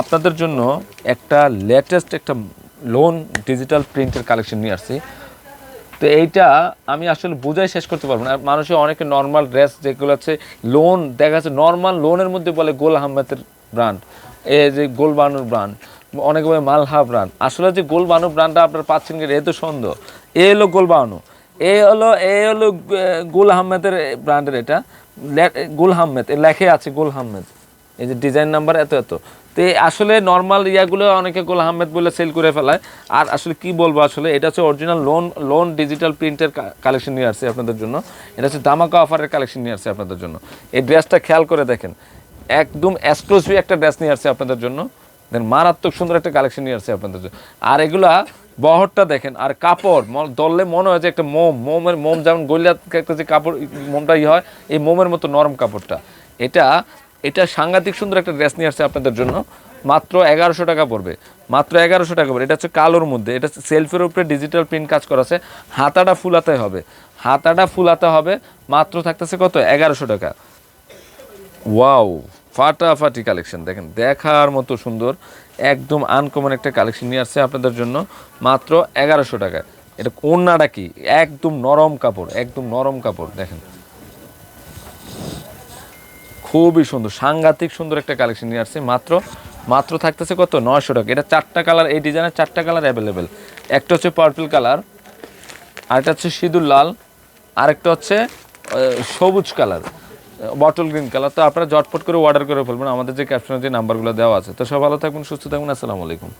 আপনাদের জন্য একটা লেটেস্ট একটা লোন ডিজিটাল প্রিন্টের কালেকশন নিয়ে আসছি। তো এইটা আমি আসলে বোঝাই শেষ করতে পারব না। মানুষের অনেকে নর্মাল ড্রেস যেগুলো আছে লোন দেখা যাচ্ছে নর্মাল লোনের মধ্যে বলে গোল আহমেদের ব্র্যান্ড এ যে গোল বানুর ব্র্যান্ড অনেকে বলে মালহা ব্র্যান্ড আসলে যে গোল বানু ব্র্যান্ডটা আপনারা পাচ্ছেন কি এ তো সন্দেহ। এ হলো গোল বানু। এ হলো এ হলো গোল আহমেদের ব্র্যান্ডের এটা। গোল আহমেদ লেখে আছে গোল আহমেদ। এই যে ডিজাইন নাম্বার এত এত। তো আসলে নর্মাল ইয়াগুলো অনেকে গোল আহমেদ বলে সেল করে ফেলায়। আর আসলে কি বলব আসলে, এটা হচ্ছে অরিজিনাল লোন লোন ডিজিটাল প্রিন্টের কালেকশন নিয়ে আসছে আপনাদের জন্য। এটা হচ্ছে দামাকা অফারের কালেকশন নিয়ে আসছে আপনাদের জন্য। এই ড্রেসটা খেয়াল করে দেখেন, একদম এক্সক্লুসিভ একটা ড্রেস নিয়ে আসছে আপনাদের জন্য। দেন মারাত্মক সুন্দর একটা কালেকশন নিয়ে আসছে আপনাদের জন্য। আর এগুলা বহরটা দেখেন, আর কাপড় ধরলে মনে হয় যে একটা মোম, মোমের মোম যেমন গলিয়া একটা যে কাপড়, মোমটা ই হয়, এই মোমের মতো নরম কাপড়টা। এটা এটা সাংঘাতিক সুন্দর একটা ড্রেস নিয়ে আসছে আপনাদের জন্য। মাত্র এগারোশো টাকা পড়বে। মাত্র এগারোশো টাকা পড়বে। এটা হচ্ছে কালোর মধ্যে। এটা সেলফের উপরে ডিজিটাল প্রিন্ট কাজ করা আছে। হাতাটা ফুলাতে হবে। হাতাটা ফুলাতে হবে। মাত্র থাকতেছে কত? এগারোশো টাকা। ওয়াও! ফাটাফাটি কালেকশন। দেখেন, দেখার মতো সুন্দর। একদম আনকমন একটা কালেকশন নিয়ে আসছে আপনাদের জন্য। মাত্র এগারোশো টাকা এটা কোনটা কি? একদম নরম কাপড়। একদম নরম কাপড়। দেখেন। খুবই সুন্দর, সাংঘাতিক সুন্দর একটা কালেকশন নিয়ে আসছে। মাত্র মাত্র থাকতেছে কত? নয়শো টাকা। এটা চারটা কালার এই ডিজাইনের চারটা কালার অ্যাভেলেবেল একটা হচ্ছে পার্পল কালার আরেকটা হচ্ছে সিঁদুর লাল আরেকটা হচ্ছে সবুজ কালার বটল গ্রিন কালার তো আপনারা জটপট করে অর্ডার করে ফেলবেন। আমাদের যে ক্যাপশনের যে নাম্বারগুলো দেওয়া আছে। তো সব ভালো থাকবেন, সুস্থ থাকবেন। আসসালামু আলাইকুম।